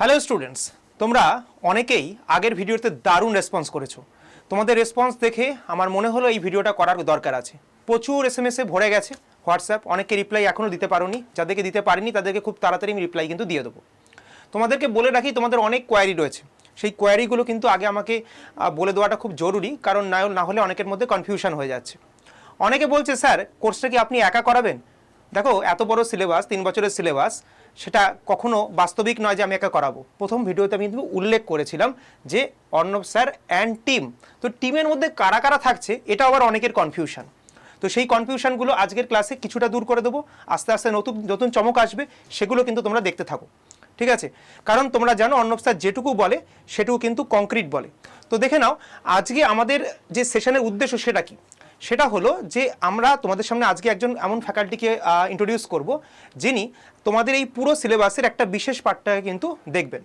Hello students তোমরা অনেকেই আগের ভিডিওতে দারুণ রেসপন্স করেছ। তোমাদের রেসপন্স দেখে আমার মনে হলো এই ভিডিওটা করার দরকার আছে। প্রচুর এস এম এসে ভরে গেছে। হোয়াটসঅ্যাপ অনেকে রিপ্লাই এখনও দিতে পারোনি। যাদেরকে দিতে পারিনি, তাদেরকে খুব তাড়াতাড়ি আমি রিপ্লাই কিন্তু দিয়ে দেবো। তোমাদেরকে বলে রাখি, তোমাদের অনেক কোয়ারি রয়েছে। সেই কোয়ারিগুলো কিন্তু আগে আমাকে বলে দেওয়াটা খুব জরুরি, কারণ না না হলে অনেকের মধ্যে কনফিউশন হয়ে যাচ্ছে। অনেকে বলছে, স্যার কোর্সটা কি আপনি একা করাবেন? দেখো, এত বড় সিলেবাস তিন বছরের সিলেবাস সেটা কখনো বাস্তবিক নয় যে আমি একা করাবো। প্রথম ভিডিওতে আমি কিন্তু উল্লেখ করেছিলাম যে অর্ণব স্যার অ্যান্ড টিম তো টিমের মধ্যে কারা কারা থাকছে, এটা আবার অনেকের কনফিউশন তো সেই কনফিউশনগুলো আজকের ক্লাসে কিছুটা দূর করে দেবো। আস্তে আস্তে নতুন নতুন চমক আসবে, সেগুলো কিন্তু তোমরা দেখতে থাকো। ঠিক আছে? কারণ তোমরা জানো অর্ণব স্যার যেটুকু বলে, সেটুকু কিন্তু কংক্রিট বলে। তো দেখে নাও, আজকে আমাদের যে সেশনের উদ্দেশ্য সেটা কি? সেটা হলো যে আমরা তোমাদের সামনে আজকে একজন এমন ফ্যাকাল্টিকে ইন্ট্রোডিউস করব, যিনি তোমাদের এই পুরো সিলেবাসের একটা বিশেষ পার্টটাকে কিন্তু দেখবেন।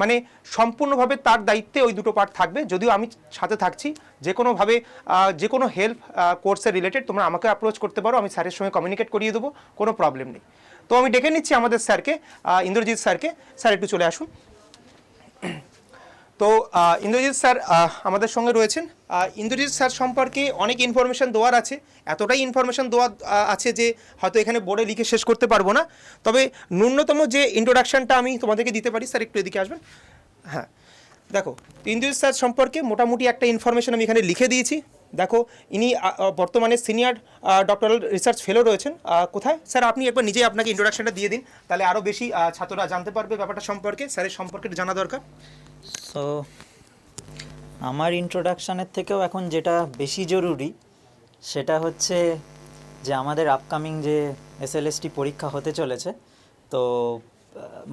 মানে সম্পূর্ণভাবে তার দায়িত্বে ওই দুটো পার্ট থাকবে। যদিও আমি সাথে থাকছি, যে কোনোভাবে যে কোনো হেল্প কোর্সের রিলেটেড তোমরা আমাকে অ্যাপ্রোচ করতে পারো, আমি স্যারের সঙ্গে কমিউনিকেট করিয়ে দেবো, কোনো প্রবলেম নেই। তো আমি ডেকে নিচ্ছি আমাদের স্যারকে ইন্দ্রজিৎ স্যারকে। স্যার, একটু চলে আসুন। তো ইন্দ্রজিৎ স্যার আমাদের সঙ্গে রয়েছেন। ইন্দ্রজিৎ স্যার সম্পর্কে অনেক ইনফরমেশান দেওয়ার আছে। এতটাই ইনফরমেশান দেওয়ার আছে যে হয়তো এখানে বোর্ডে লিখে শেষ করতে পারব না। তবে ন্যূনতম যে ইন্ট্রোডাকশানটা আমি তোমাদেরকে দিতে পারি, স্যার, একটু এদিকে আসবেন। হ্যাঁ। দেখো, ইন্দ্রজিৎ স্যার সম্পর্কে মোটামুটি একটা ইনফরমেশান আমি এখানে লিখে দিয়েছি। দেখো, ইনি বর্তমানে সিনিয়র ডক্টরাল রিসার্চ ফেলো রয়েছেন। কোথায়? স্যার, আপনি একবার নিজেই আপনাকে ইন্ট্রোডাকশনটা দিয়ে দিন। তাহলে আরও বেশি ছাত্ররা জানতে পারবে ব্যাপারটা সম্পর্কে। স্যারের সম্পর্কে জানা দরকার। সো আমার ইন্ট্রোডাকশানের থেকেও এখন যেটা বেশি জরুরি, সেটা হচ্ছে যে আমাদের আপকামিং যে এসএলএসটি পরীক্ষা হতে চলেছে, তো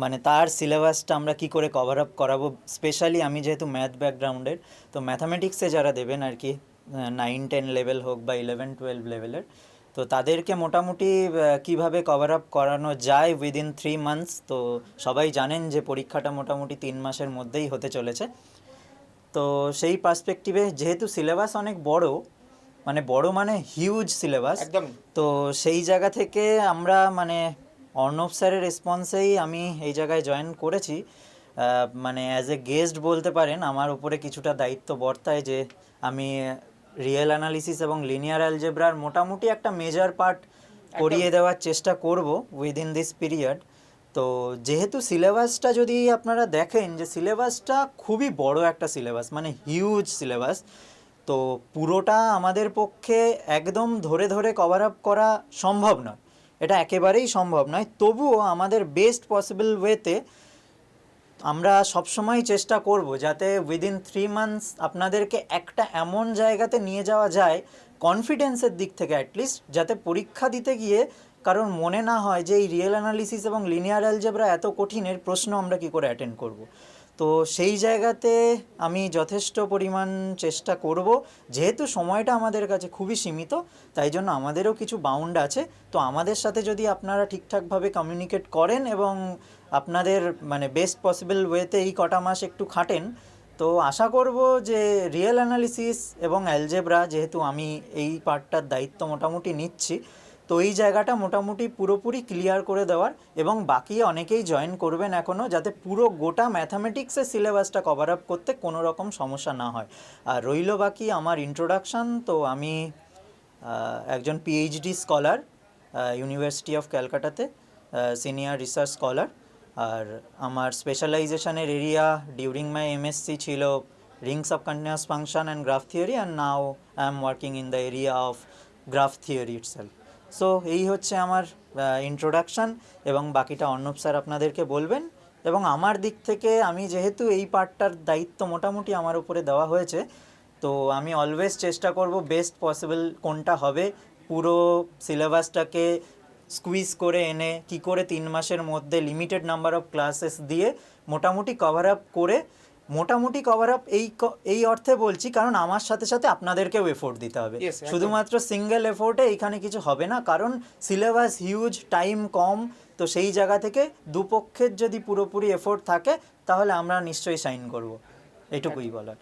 মানে তার সিলেবাসটা আমরা কি করে কভার আপ করাবো? স্পেশালি আমি যেহেতু ম্যাথ ব্যাকগ্রাউন্ডের তো ম্যাথামেটিক্সে যারা দেবেন আর কি নাইন টেন লেভেল হোক বা ইলেভেন টুয়েলভ লেভেলের। তো তাদেরকে মোটামুটি কীভাবে কভার আপ করানো যায় উইদিন থ্রি মান্থস তো সবাই জানেন যে পরীক্ষাটা মোটামুটি তিন মাসের মধ্যেই হতে চলেছে। তো সেই পার্সপেক্টিভে যেহেতু সিলেবাস অনেক বড় মানে বড় মানে হিউজ সিলেবাস একদমই। তো সেই জায়গা থেকে আমরা মানে অর্ণব স্যারের রেসপন্সেই আমি এই জায়গায় জয়েন করেছি। মানে অ্যাজ এ গেস্ট বলতে পারেন আমার উপরে কিছুটা দায়িত্ব বর্তায় যে আমি রিয়েল অ্যানালিসিস এবং লিনিয়ার অ্যালজেব্রার মোটামুটি একটা মেজর পার্ট করিয়ে দেওয়ার চেষ্টা করব উইদিন দিস পিরিয়ড তো যেহেতু সিলেবাসটা যদি আপনারা দেখেন যে সিলেবাসটা খুবই বড় একটা সিলেবাস মানে হিউজ সিলেবাস তো পুরোটা আমাদের পক্ষে একদম ধরে ধরে কভার আপ করা সম্ভব নয়। এটা একেবারেই সম্ভব নয়। তবুও আমাদের বেস্ট পসিবল ওয়েতে আমরা সবসময় চেষ্টা করব যাতে উইদিন থ্রি মান্থস আপনাদেরকে একটা এমন জায়গাতে নিয়ে যাওয়া যায় কনফিডেন্সের দিক থেকে অ্যাটলিস্ট যাতে পরীক্ষা দিতে গিয়ে কারণ মনে না হয় যে এই রিয়েল অ্যানালিসিস এবং লিনিয়ার অ্যালজেব্রা এত কঠিনের প্রশ্ন আমরা কি করে অ্যাটেন্ড করব। তো সেই জায়গাতে আমি যথেষ্ট পরিমাণ চেষ্টা করব। যেহেতু সময়টা আমাদের কাছে খুবই সীমিত, তাই জন্য আমাদেরও কিছু বাউন্ড আছে। তো আমাদের সাথে যদি আপনারা ঠিকঠাকভাবে কমিউনিকেট করেন এবং আপনাদের মানে বেস্ট পসিবল ওয়েতে এই কটা মাস একটু খাটেন, তো আশা করব যে রিয়েল অ্যানালিসিস এবং অ্যালজেব্রা যেহেতু আমি এই পার্টটার দায়িত্ব মোটামুটি নিচ্ছি তো এই জায়গাটা মোটামুটি পুরোপুরি ক্লিয়ার করে দেওয়ার এবং বাকি অনেকেই জয়েন করবেন এখনও যাতে পুরো গোটা ম্যাথামেটিক্সের সিলেবাসটা কভার আপ করতে কোনো রকম সমস্যা না হয়। আর রইল বাকি আমার ইন্ট্রোডাকশান তো আমি একজন পিএইচডি স্কলার ইউনিভার্সিটি অফ ক্যালকাটাতে সিনিয়র রিসার্চ স্কলার আর আমার স্পেশালাইজেশনের এরিয়া ডিউরিং মাই এমএসসি ছিল rings of continuous function and graph theory and now I am working in the area of graph theory itself so এই হচ্ছে আমার introduction এবং বাকিটা অর্ণব স্যার আপনাদেরকে বলবেন। এবং আমার দিক থেকে আমি যেহেতু এই পার্টটার দায়িত্ব মোটামুটি আমার উপরে দেওয়া হয়েছে, তো আমি অলওয়েজ চেষ্টা করব বেস্ট পসিবল কোনটা হবে, পুরো সিলেবাসটাকে স্কুইজ করে এনে, কি করে তিন মাসের মধ্যে লিমিটেড নাম্বার অফ ক্লাসেস দিয়ে মোটামুটি কভার আপ করে মোটামুটি কভার আপ এই এই অর্থে বলছি কারণ আমার সাথে সাথে আপনাদেরকেও এফোর্ট দিতে হবে। শুধুমাত্র সিঙ্গেল এফোর্টে এখানে কিছু হবে না কারণ সিলেবাস হিউজ টাইম কম তো সেই জায়গা থেকে দুপক্ষের যদি পুরোপুরি এফোর্ট থাকে তাহলে আমরা নিশ্চয়ই সাইন করব। এটুকুই বলার।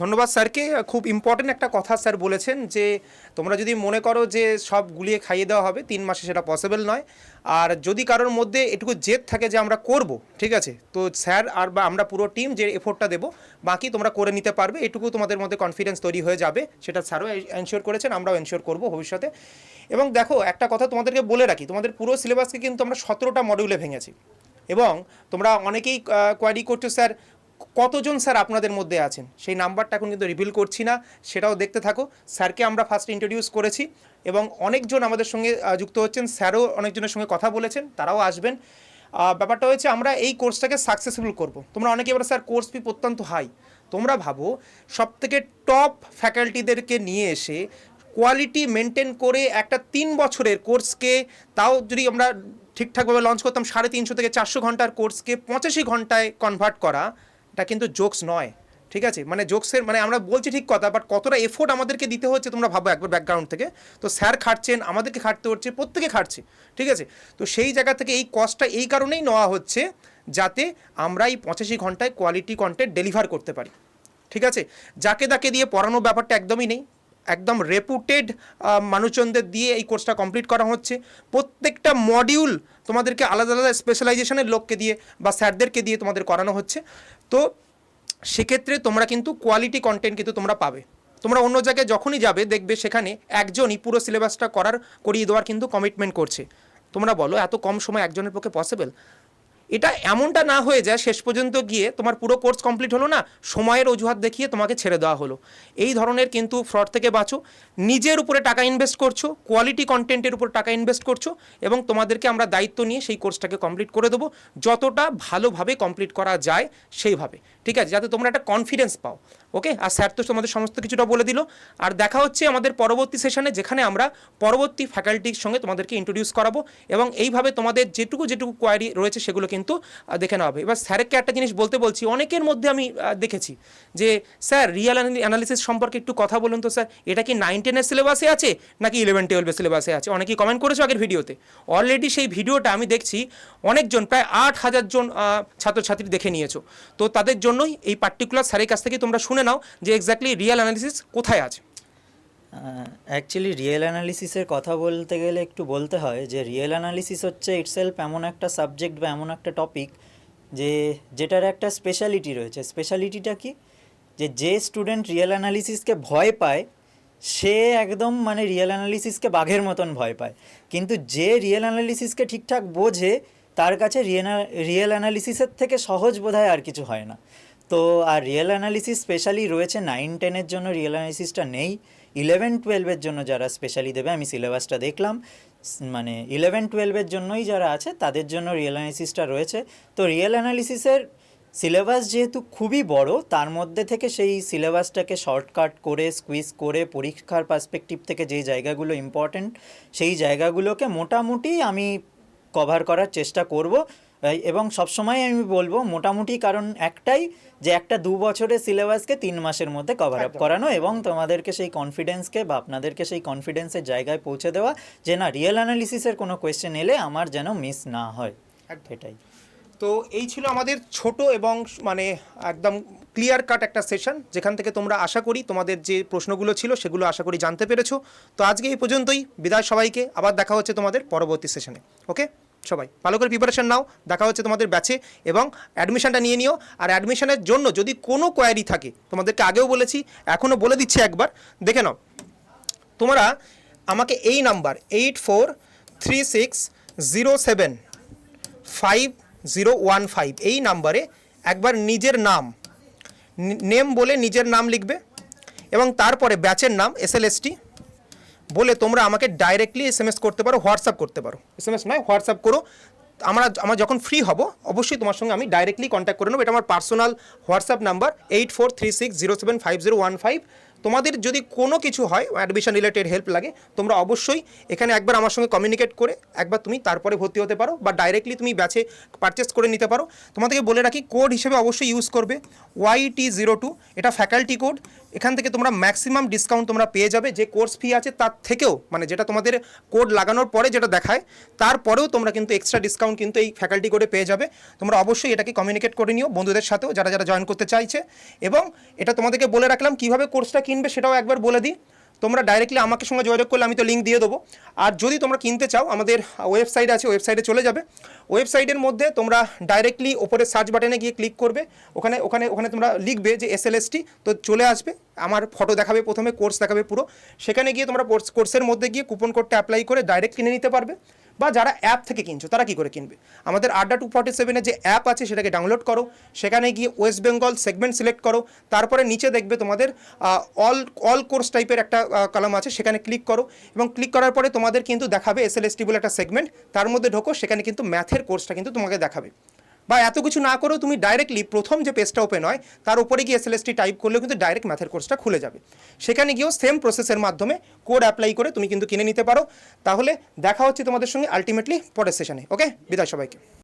ধন্যবাদ স্যারকে। খুব ইম্পর্টেন্ট একটা কথা স্যার বলেছেন যে, তোমরা যদি মনে করো যে সব গুলিয়ে খাইয়ে দেওয়া হবে, তিন মাসে সেটা পসিবল নয়। আর যদি কারোর মধ্যে এটুকু জেদ থাকে যে আমরা করব, ঠিক আছে? তো স্যার আর বা আমরা পুরো টিম যে এফোর্টটা দেবো, বাকি তোমরা করে নিতে পারবে, এটুকু তোমাদের মধ্যে কনফিডেন্স তৈরি হয়ে যাবে। সেটা স্যারও এনশিওর করেছেন, আমরাও এনশিওর করব ভবিষ্যতে। এবং দেখো, একটা কথা তোমাদেরকে বলে রাখি, তোমাদের পুরো সিলেবাসকে কিন্তু আমরা সতেরোটা মডিউলে ভেঙেছি। এবং তোমরা অনেকেই কোয়ারি করছ স্যার কতজন স্যার আপনাদের মধ্যে আছেন? সেই নাম্বারটা এখন কিন্তু রিভিল করছি না, সেটাও দেখতে থাকো। স্যারকে আমরা ফার্স্ট ইন্ট্রোডিউস করেছি এবং অনেকজন আমাদের সঙ্গে যুক্ত হচ্ছেন। স্যারও অনেকজনের সঙ্গে কথা বলেছেন, তারাও আসবেন। ব্যাপারটা হয়েছে আমরা এই কোর্সটাকে সাকসেসফুল করব। তোমরা অনেকে এবার স্যার কোর্স ফি অত্যন্ত হাই তোমরা ভাবো সব থেকে টপ ফ্যাকাল্টিদেরকে নিয়ে এসে কোয়ালিটি মেনটেন করে একটা তিন বছরের কোর্সকে তাও যদি আমরা ঠিকঠাকভাবে লঞ্চ করতাম সাড়ে তিনশো থেকে চারশো ঘণ্টার কোর্সকে পঁচাশি ঘন্টায় কনভার্ট করা এটা কিন্তু জোকস নয়, ঠিক আছে? মানে জোকসের মানে আমরা বলছি ঠিক কথা বাট কতটা এফোর্ট আমাদেরকে দিতে হচ্ছে তোমরা ভাবো একবার ব্যাকগ্রাউন্ড থেকে। তো স্যার খাটছেন, আমাদেরকে খাটতে হচ্ছে, প্রত্যেকে খাটছে, ঠিক আছে? তো সেই জায়গা থেকে এই কস্টটা এই কারণেই নেওয়া হচ্ছে, যাতে আমরা এই পঁচাশি ঘন্টায় কোয়ালিটি কন্টেন্ট ডেলিভার করতে পারি, ঠিক আছে? যাকে তাকে দিয়ে পড়ানোর ব্যাপারটা একদমই নেই। একদম রেপুটেড মানুষজনদের দিয়ে এই কোর্সটা কমপ্লিট করা হচ্ছে। প্রত্যেকটা মডিউল তোমাদেরকে আলাদা আলাদা স্পেশালাইজেশনের লোককে দিয়ে বা স্যারদেরকে দিয়ে তোমাদের করানো হচ্ছে। তো সেক্ষেত্রে তোমরা কিন্তু কোয়ালিটি কন্টেন্ট কিন্তু তোমরা পাবে। তোমরা অন্য জায়গায় যখনই যাবে, দেখবে সেখানে একজনই পুরো সিলেবাসটা করার, করিয়ে দেওয়ার কিন্তু কমিটমেন্ট করছে। তোমরা বলো, এত কম সময় একজনের পক্ষে পসিবল এটা এমনটা না হয়ে যায়, শেষ পর্যন্ত গিয়ে তোমার পুরো কোর্স কমপ্লিট হলো না, সময়ের অজুহাত দেখিয়ে তোমাকে ছেড়ে দেওয়া হলো। এই ধরনের কিন্তু ফ্রড থেকে বাঁচো। নিজের উপরে টাকা ইনভেস্ট করছ কোয়ালিটি কন্টেন্টের উপর টাকা ইনভেস্ট করছ এবং তোমাদেরকে আমরা দায়িত্ব নিয়ে সেই কোর্সটাকে কমপ্লিট করে দেবো। যতটা ভালোভাবে কমপ্লিট করা যায় সেইভাবে। ঠিক আছে, যাতে তোমরা একটা কনফিডেন্স পাও ওকে আর স্যার তো তোমাদের সমস্ত কিছুটা বলে দিল। আর দেখা হচ্ছে আমাদের পরবর্তী সেশনে যেখানে আমরা পরবর্তী ফ্যাকাল্টির সঙ্গে তোমাদেরকে ইন্ট্রোডিউস করাবো, এবং এইভাবে তোমাদের যেটুকু যেটুকু কোয়ারি রয়েছে, সেগুলো কিন্তু দেখে নেওয়া হবে। এবার স্যারকে একটা জিনিস বলতে বলছি, অনেকের মধ্যে আমি দেখেছি যে, স্যার রিয়েল অ্যানালিসিস সম্পর্কে একটু কথা বলুন তো, স্যার। এটা কি নাইন টেনের সিলেবাসে আছে, নাকি ইলেভেন টুয়েলভের সিলেবাসে আছে? অনেকেই কমেন্ট করেছ আগের ভিডিওতে। অলরেডি সেই ভিডিওটা আমি দেখছি, অনেকজন, প্রায় আট হাজার জন ছাত্রছাত্রী দেখে নিয়েছো। তো তাদের জন্যই এই পার্টিকুলার স্যারের কাছ থেকে তোমরা শুনে নাও যে এক্স্যাক্টলি রিয়েল অ্যানালিসিস কোথায় আছে। অ্যাকচুয়ালি রিয়েল অ্যানালিসিসের কথা বলতে গেলে একটু বলতে হয় যে রিয়েল অ্যানালিসিস হচ্ছে ইটসেলফ এমন একটা সাবজেক্ট বা এমন একটা টপিক যে যেটার একটা স্পেশালিটি রয়েছে। স্পেশালিটিটা কি? যে যে স্টুডেন্ট রিয়েল অ্যানালিসিসকে ভয় পায়, সে একদম মানে রিয়েল অ্যানালিসিসকে বাঘের মতন ভয় পায়। কিন্তু যে রিয়েল অ্যানালিসিসকে ঠিকঠাক বোঝে তার কাছে রিয়েল অ্যানালিসিসের থেকে সহজ বোধহয় আর কিছু হয় না। তো, আর রিয়েল অ্যানালিসিস স্পেশালি রয়েছে নাইন, টেনের জন্য রিয়েল অ্যানালিসিসটা নেই। ইলেভেন, টুয়েলভের জন্য যারা স্পেশালি দেবে, আমি সিলেবাসটা দেখলাম। মানে ইলেভেন, টুয়েলভের জন্যই যারা আছে, তাদের জন্য রিয়েল অ্যানালিসিসটা রয়েছে। তো, রিয়েল অ্যানালিসিসের সিলেবাস যেহেতু খুবই বড়, তার মধ্যে থেকে সেই সিলেবাসটাকে শর্টকাট করে, স্কুইজ করে, পরীক্ষার পার্সপেক্টিভ থেকে যেই জায়গাগুলো ইম্পর্ট্যান্ট সেই জায়গাগুলোকে মোটামুটি আমি কভার করার চেষ্টা করব। এবং সবসময় আমি বলব মোটামুটি কারণ একটাই যে একটা দু বছরের সিলেবাসকে তিন মাসের মধ্যে কভার আপ করানো এবং তোমাদেরকে সেই কনফিডেন্সকে বা আপনাদেরকে সেই কনফিডেন্সের জায়গায় পৌঁছে দেওয়া যে না রিয়েল অ্যানালিসিসের কোনো কোয়েশ্চেন এলে আমার যেন মিস না হয়। এটাই। তো এই ছিল আমাদের ছোট এবং মানে একদম ক্লিয়ার কাট একটা সেশন যেখান থেকে তোমরা আশা করি তোমাদের যে প্রশ্নগুলো ছিল সেগুলো আশা করি জানতে পেরেছ। তো আজকে এই পর্যন্তই বিদায় সবাইকে আবার দেখা হচ্ছে তোমাদের পরবর্তী সেশনে ওকে সবাই। ভালো করে প্রিপারেশন নাও, দেখা হচ্ছে তোমাদের ব্যাচে এবং অ্যাডমিশনটা নিয়ে নিও। আর অ্যাডমিশনের জন্য যদি কোনো কোয়ারি থাকে, তোমাদেরকে আগেও বলেছি, এখনও বলে দিচ্ছি একবার। দেখে নাও, তোমরা আমাকে এই number eight four three six zero seven five zero one five এই নাম্বারে একবার নিজের নাম নেম বলে নিজের নাম লিখবে এবং তারপরে ব্যাচের নাম এসএলএসটি বলে তোমরা আমাকে ডাইরেক্টলি এস এম এস করতে পারো হোয়াটসঅ্যাপ করতে পারো। এস এম এস নয় হোয়াটসঅ্যাপ করো। আমরা, আমার যখন ফ্রি হব, অবশ্যই তোমার সঙ্গে আমি ডাইরেক্টলি কন্ট্যাক্ট করে নেব। এটা আমার personal WhatsApp number eight four three six zero seven five zero one five তোমাদের যদি কোনো কিছু হয় অ্যাডমিশন রিলেটেড হেল্প লাগে, তোমরা অবশ্যই এখানে একবার আমার সঙ্গে কমিউনিকেট করে, একবার তুমি তারপরে ভর্তি হতে পারো বা ডাইরেক্টলি তুমি ব্যাচে পারচেস করে নিতে পারো। তোমাদেরকে বলে রাখি কোড হিসেবে অবশ্যই ইউজ করবে ওয়াই টি জিরো টু এটা ফ্যাকাল্টি কোড এখান থেকে তোমরা ম্যাক্সিমাম ডিসকাউন্ট তোমরা পেয়ে যাবে, যে কোর্স ফি আছে তার থেকেও মানে যেটা তোমাদের কোড লাগানোর পরে যেটা দেখায়, তারপরেও তোমরা কিন্তু এক্সট্রা ডিসকাউন্ট কিন্তু এই ফ্যাকাল্টি কোডে পেয়ে যাবে। তোমরা অবশ্যই এটাকে কমিউনিকেট করে নিও বন্ধুদের সাথেও, যারা যারা জয়েন করতে চাইছে। এবং এটা তোমাদেরকে বলে রাখলাম, কীভাবে কোর্সটা কিনবে সেটাও একবার বলে দিই। তোমরা ডাইরেক্টলি আমাকে সঙ্গে যোগাযোগ করলে আমি তো লিঙ্ক দিয়ে দেবো। আর যদি তোমরা কিনতে চাও, আমাদের ওয়েবসাইট আছে ওয়েবসাইটে চলে যাবে। ওয়েবসাইটের মধ্যে তোমরা ডাইরেক্টলি ওপরে সার্চ বাটনে গিয়ে ক্লিক করবে। ওখানে ওখানে ওখানে তোমরা লিখবে যে এস তো চলে আসবে। আমার ফটো দেখাবে প্রথমে কোর্স দেখাবে পুরো। সেখানে গিয়ে তোমরা কোর্স কোর্সের মধ্যে গিয়ে কুপন কোডটা অ্যাপ্লাই করে ডাইরেক্ট কিনে নিতে পারবে। বা যারা অ্যাপ থেকে কিনছো, তারা কি করে কিনবে? আমাদের আড্ডা টু ফর্টি সেভেনের যে অ্যাপ আছে, সেটাকে ডাউনলোড করো। সেখানে গিয়ে ওয়েস্ট বেঙ্গল সেগমেন্ট সিলেক্ট করো। তারপরে নিচে দেখবে তোমাদের অল অল কোর্স টাইপের একটা কলাম আছে, সেখানে ক্লিক করো। এবং ক্লিক করার পরে তোমাদের কিন্তু দেখাবে এস এল এস টি বলে একটা সেগমেন্ট তার মধ্যে ঢোকো, সেখানে কিন্তু ম্যাথের কোর্সটা কিন্তু তোমাকে দেখাবে। বা এত কিছু না করেও তুমি ডাইরেক্টলি প্রথম যে পেজটা ওপেন হয়, তার উপরে গিয়ে এসএলএসটি টাইপ করলেও কিন্তু ডাইরেক্ট ম্যাথের কোর্সটা খুলে যাবে। সেখানে গিয়েও সেম প্রসেসের মাধ্যমে কোড অ্যাপ্লাই করে তুমি কিন্তু কিনে নিতে পারো। তাহলে দেখা হচ্ছে তোমাদের সঙ্গে আলটিমেটলি পরের সেশনে ওকে বিদায় সবাইকে।